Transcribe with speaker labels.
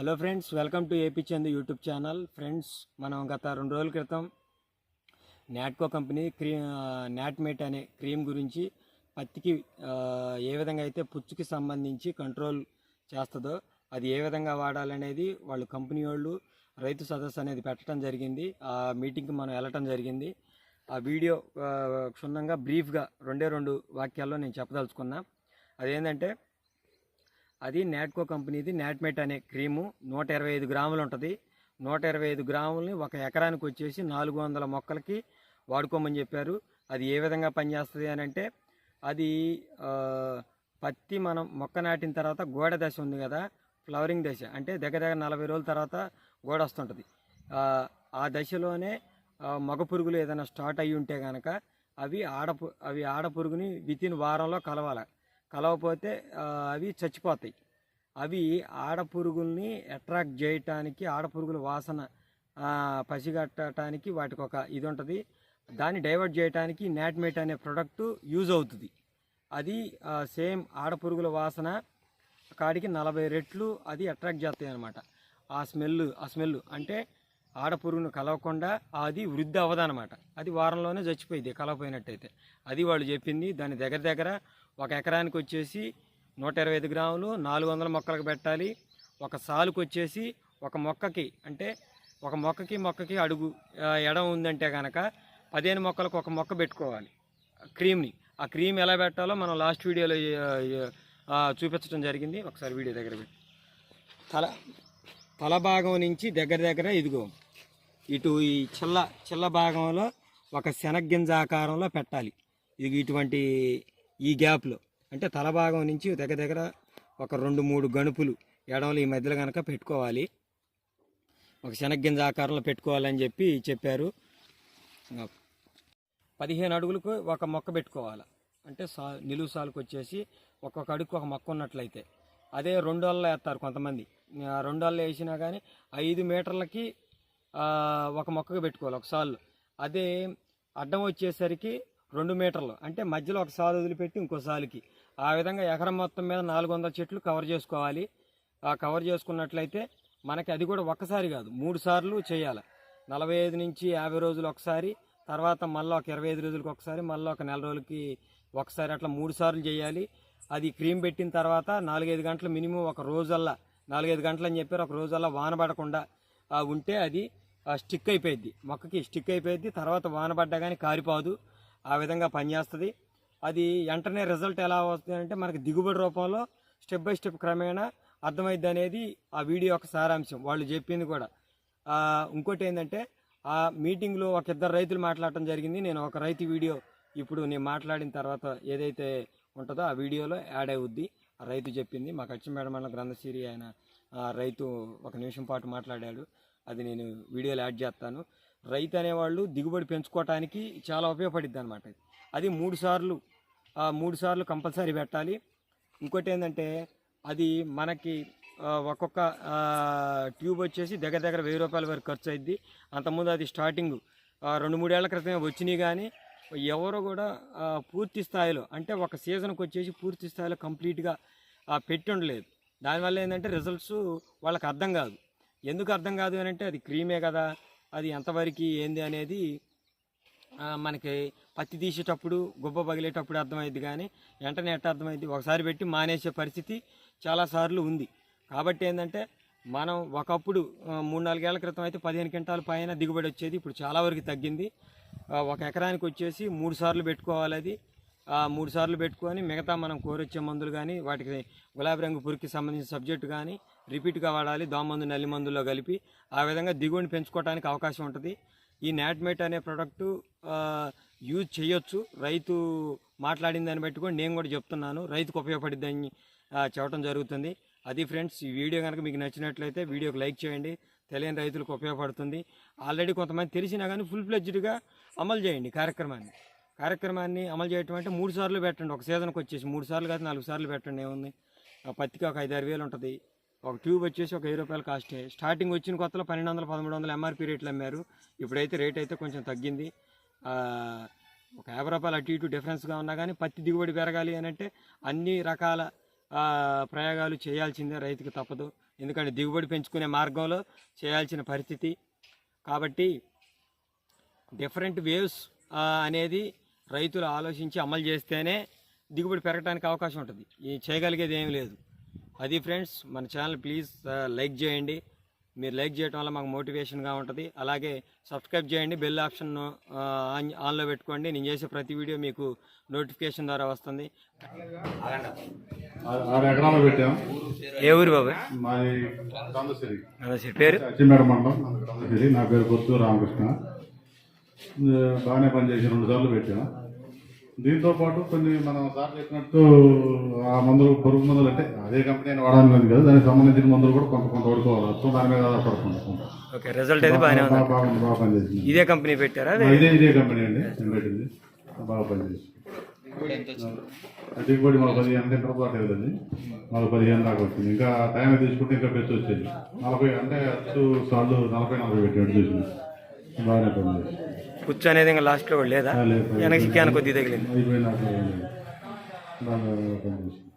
Speaker 1: Hello friends welcome to AP Chand YouTube channel. Friends మనం గత రెండు రోజుల క్రితం నాట్కో కంపెనీ క్రీ నాట్మేట్ అనే క్రీమ్ గురించి పత్తికి ఏ విధంగా అయితే పుచ్చుకి సంబంధించి కంట్రోల్ చేస్తుందో అది ఏ విధంగా వాడాలనేది వాళ్ళు కంపెనీ వాళ్ళు రైతు సదస్సు అనేది పెట్టడం జరిగింది. ఆ మీటింగ్కి మనం వెళ్ళటం జరిగింది. ఆ వీడియో క్షుణ్ణంగా బ్రీఫ్గా రెండే రెండు వాక్యాల్లో నేను చెప్పదలుచుకున్నా. అదేంటంటే అది నాట్కో కంపెనీది నాట్మెట్ అనే క్రీము. నూట ఇరవై ఐదు గ్రాములు ఉంటుంది. నూట ఇరవై ఐదు గ్రాములని ఒక ఎకరానికి వచ్చేసి నాలుగు వందల మొక్కలకి వాడుకోమని చెప్పారు. అది ఏ విధంగా పనిచేస్తుంది అని అంటే అది పత్తి మనం మొక్క నాటిన తర్వాత గోడ దశ ఉంది కదా ఫ్లవరింగ్ దశ. అంటే దగ్గర దగ్గర నలభై రోజుల తర్వాత గోడ వస్తుంటుంది. ఆ, దశలోనే మగ పురుగులు ఏదైనా స్టార్ట్ అయ్యి ఉంటే కనుక అవి ఆడపు అవి ఆడ పురుగుని వితిన్ వారంలో కలవాలి. కలవకపోతే అవి చచ్చిపోతాయి. అవి ఆడపురుగుల్ని అట్రాక్ట్ చేయటానికి ఆడపురుగుల వాసన పసిగట్టడానికి వాటికి ఒక ఇది ఉంటుంది దాన్ని డైవర్ట్ చేయడానికి నాట్మేట్ అనే ప్రొడక్టు యూజ్ అవుతుంది. అది సేమ్ ఆడపురుగుల వాసన కాడికి నలభై రెట్లు అది అట్రాక్ట్ చేస్తాయి అనమాట ఆ స్మెల్ ఆ స్మెల్ అంటే ఆడపురుగును కలవకుండా అది వృద్ధి అవ్వదనమాట అది వారంలోనే చచ్చిపోయింది కలవపోయినట్టయితే. అది వాళ్ళు చెప్పింది దాని దగ్గర దగ్గర ఒక ఎకరానికి వచ్చేసి నూట ఇరవై ఐదు గ్రాములు నాలుగు వందల మొక్కలకు పెట్టాలి. ఒక సాలుకు వచ్చేసి ఒక మొక్కకి అంటే ఒక మొక్కకి మొక్కకి అడుగు ఎడం ఉందంటే కనుక పదిహేను మొక్కలకు ఒక మొక్క పెట్టుకోవాలి. క్రీమ్ని. ఆ క్రీమ్ ఎలా పెట్టాలో మనం లాస్ట్ వీడియోలో చూపించడం జరిగింది. ఒకసారి వీడియో దగ్గర పెట్టి. తల తల భాగం నుంచి దగ్గర దగ్గర ఇదిగో ఇటు ఈ చిల్ల చిల్ల భాగంలో ఒక శనగ్గింజ ఆకారంలో పెట్టాలి. ఇది ఇటువంటి ఈ గ్యాప్లో. అంటే తల భాగం నుంచి దగ్గర దగ్గర ఒక రెండు మూడు గణుపులు ఎడమలు ఈ మధ్యలో కనుక పెట్టుకోవాలి. ఒక శనగ్గింజ ఆకారంలో పెట్టుకోవాలని చెప్పి చెప్పారు. పదిహేను అడుగులకు ఒక మొక్క పెట్టుకోవాలి. అంటే సా నిలువు సాలుకు వచ్చేసి ఒక్కొక్క అడుగుకు ఒక మొక్క ఉన్నట్లయితే. అదే రెండు వల్ల వేస్తారు కొంతమంది. రెండు వల్ల వేసినా కానీ ఐదు మీటర్లకి ఒక మొక్కకు పెట్టుకోవాలి ఒక అదే అడ్డం వచ్చేసరికి రెండు మీటర్లు. అంటే మధ్యలో ఒక సాలు వదిలిపెట్టి ఇంకో సాలుకి ఆ విధంగా ఎకరం మొత్తం మీద నాలుగు వందల చెట్లు కవర్ చేసుకోవాలి. ఆ కవర్ చేసుకున్నట్లయితే మనకి అది కూడా ఒక్కసారి కాదు మూడు సార్లు చేయాలి. నలభై ఐదు నుంచి యాభై రోజులు ఒకసారి తర్వాత మళ్ళీ ఒక ఇరవై ఐదు రోజులకి ఒకసారి మళ్ళీ ఒక నెల రోజులకి ఒకసారి అట్లా మూడు సార్లు చేయాలి. అది క్రీమ్ పెట్టిన తర్వాత నాలుగైదు గంటలు మినిమం ఒక రోజల్లా నాలుగైదు గంటలు అని చెప్పారు ఒక రోజల్లా వాన పడకుండా ఉంటే అది ఆ, స్టిక్ అయిపోయింది మొక్కకి స్టిక్ అయిపోయింది తర్వాత వాన పడ్డా కానీ కారిపోదు. ఆ విధంగా పనిచేస్తుంది. అది వెంటనే రిజల్ట్ ఎలా వస్తుంది అంటే మనకి దిగుబడి రూపంలో స్టెప్ బై స్టెప్ క్రమేణా అర్థమైద్ది అనేది ఆ వీడియో యొక్క సారాంశం. వాళ్ళు చెప్పింది కూడా. ఇంకోటి ఏంటంటే ఆ మీటింగ్లో ఒక ఇద్దరు రైతులు మాట్లాడటం జరిగింది. నేను ఒక రైతు వీడియో ఇప్పుడు నేను మాట్లాడిన తర్వాత ఏదైతే ఉంటుందో ఆ వీడియోలో యాడ్ అవుద్ది. ఆ రైతు చెప్పింది. మా కచ్చిమేడ మండలం గ్రంథశ్రీ ఆయన రైతు ఒక నిమిషం పాటు మాట్లాడాడు. అది నేను వీడియోలో యాడ్ చేస్తాను. రైతు అనేవాళ్ళు దిగుబడి పెంచుకోవటానికి చాలా ఉపయోగపడిద్ది అనమాట అది మూడు సార్లు మూడు సార్లు కంపల్సరీ పెట్టాలి. ఇంకోటి ఏంటంటే అది మనకి ఒక్కొక్క ట్యూబ్ వచ్చేసి దగ్గర దగ్గర వెయ్యి రూపాయల వరకు ఖర్చు అయింది అంతకుముందు అది స్టార్టింగ్ రెండు మూడేళ్ళ క్రితమే వచ్చినాయి కానీ ఎవరు కూడా పూర్తి స్థాయిలో అంటే ఒక సీజన్కి వచ్చేసి పూర్తి స్థాయిలో కంప్లీట్గా పెట్టి ఉండలేదు. దానివల్ల ఏంటంటే రిజల్ట్స్ వాళ్ళకి అర్థం కాదు. ఎందుకు అర్థం కాదు అని అంటే అది క్రీమే కదా అది ఎంతవరకు ఏంది అనేది మనకి పత్తి తీసేటప్పుడు గుబ్బ పగిలేటప్పుడు అర్థమైంది కానీ వెంటనే ఎట్ట అర్థమైంది ఒకసారి పెట్టి మానేసే పరిస్థితి చాలాసార్లు ఉంది. కాబట్టి ఏంటంటే మనం ఒకప్పుడు మూడు నాలుగేళ్ళ క్రితం అయితే పదిహేను క్వింటాల పైన దిగుబడి వచ్చేది ఇప్పుడు చాలా వరకు తగ్గింది. ఒక ఎకరానికి వచ్చేసి మూడు సార్లు పెట్టుకోవాలి అది. మూడు సార్లు పెట్టుకొని మిగతా మనం కోరొచ్చే మందులు కానీ వాటికి గులాబీ రంగు పురికి సంబంధించిన సబ్జెక్టు కానీ రిపీట్గా వాడాలి దోమందు నల్లి మందుల్లో కలిపి ఆ విధంగా దిగుబడిని పెంచుకోవడానికి అవకాశం ఉంటుంది. ఈ నాట్మేట్ అనే ప్రోడక్టు యూజ్ చేయొచ్చు. రైతు మాట్లాడిన దాన్ని బట్టి కూడా నేను కూడా చెప్తున్నాను. రైతుకు ఉపయోగపడిద్దని చెప్పడం జరుగుతుంది. అది ఫ్రెండ్స్ ఈ వీడియో కనుక మీకు నచ్చినట్లయితే వీడియోకి లైక్ చేయండి. తెలియని రైతులకు ఉపయోగపడుతుంది. ఆల్రెడీ కొంతమంది తెలిసినా కానీ ఫుల్ ఫ్లెడ్జ్డ్గా అమలు చేయండి కార్యక్రమాన్ని. కార్యక్రమాన్ని అమలు చేయటం అంటే మూడు సార్లు పెట్టండి. ఒక సీజన్కి వచ్చేసి మూడు సార్లు కాదు నాలుగు సార్లు పెట్టండి. ఏముంది? పత్తికి ఒక ఐదు ఆరు వేలు ఉంటుంది. ఒక ట్యూబ్ వచ్చేసి ఒక వెయ్యి రూపాయలు కాస్టే. స్టార్టింగ్ వచ్చిన కొత్తలో పన్నెండు వందల పదమూడు వందల ఎంఆర్పీ రేట్లు అమ్మారు. ఇప్పుడైతే రేట్ అయితే కొంచెం తగ్గింది. ఒక యాభై రూపాయలు అటు ఇటు డిఫరెన్స్గా ఉన్నా కానీ పత్తి దిగుబడి పెరగాలి అని అంటే అన్ని రకాల ప్రయోగాలు చేయాల్సిందే రైతుకు తప్పదు. ఎందుకంటే దిగుబడి పెంచుకునే మార్గంలో చేయాల్సిన పరిస్థితి. కాబట్టి డిఫరెంట్ వేవ్స్ అనేది రైతులు ఆలోచించి అమలు చేస్తేనే దిగుబడి పెరగడానికి అవకాశం ఉంటుంది. ఈ చేయగలిగేది ఏమీ లేదు. అది ఫ్రెండ్స్ మన ఛానల్ ప్లీజ్ లైక్ చేయండి. మీరు లైక్ చేయడం వల్ల మాకు మోటివేషన్గా ఉంటుంది. అలాగే సబ్స్క్రైబ్ చేయండి బెల్ ఆప్షన్ ఆన్ ఆన్లో పెట్టుకోండి. నేను చేసే ప్రతి వీడియో మీకు నోటిఫికేషన్ ద్వారా వస్తుంది. ఏ ఊరు అదే పేరు?
Speaker 2: నా పేరు కొత్తూరు రామకృష్ణ. బాగానే పనిచేసి రెండు సార్లు పెట్టాం. దీంతో పాటు కొన్ని మనం సార్ చెప్పినట్టు ఆ మందులు పురుగు మందులు అంటే అదే కంపెనీ అని వాడాలని లేదు కదా దానికి సంబంధించిన మందులు కూడా కొంత కొంత వాడుకోవాలి దాని మీద ఆధారపడుకుంటా
Speaker 1: ఓకే రిజల్ట్ అయితే బాగానే ఉంది.
Speaker 2: బాగా బాగా- బాగా పనిచేసింది.
Speaker 1: ఇదే కంపెనీ పెట్టారా?
Speaker 2: ఇదే ఇదే కంపెనీ అండి పెట్టింది. బాగా పనిచేసింది. దిగుబడి మాకు పదిహేను అంటే పాటు వెళ్ళింది మాకు పదిహేను దాకా వచ్చింది. ఇంకా టైం తీసుకుంటే ఇంకా పెద్ద వచ్చేది. నలభై అంటే అచ్చు సార్లు నలభై నలభై పెట్టినట్టు చూసింది బాగానే పనిచేసింది
Speaker 1: పుచ్చు అనేది ఇంకా లాస్ట్లో కూడా లేదా
Speaker 2: ఆ, లేదు.
Speaker 1: వెనక్కి క్యాన్ కొద్దిగా తగిలింది
Speaker 2: అయిపోయినాక బాగా పనిచేసింది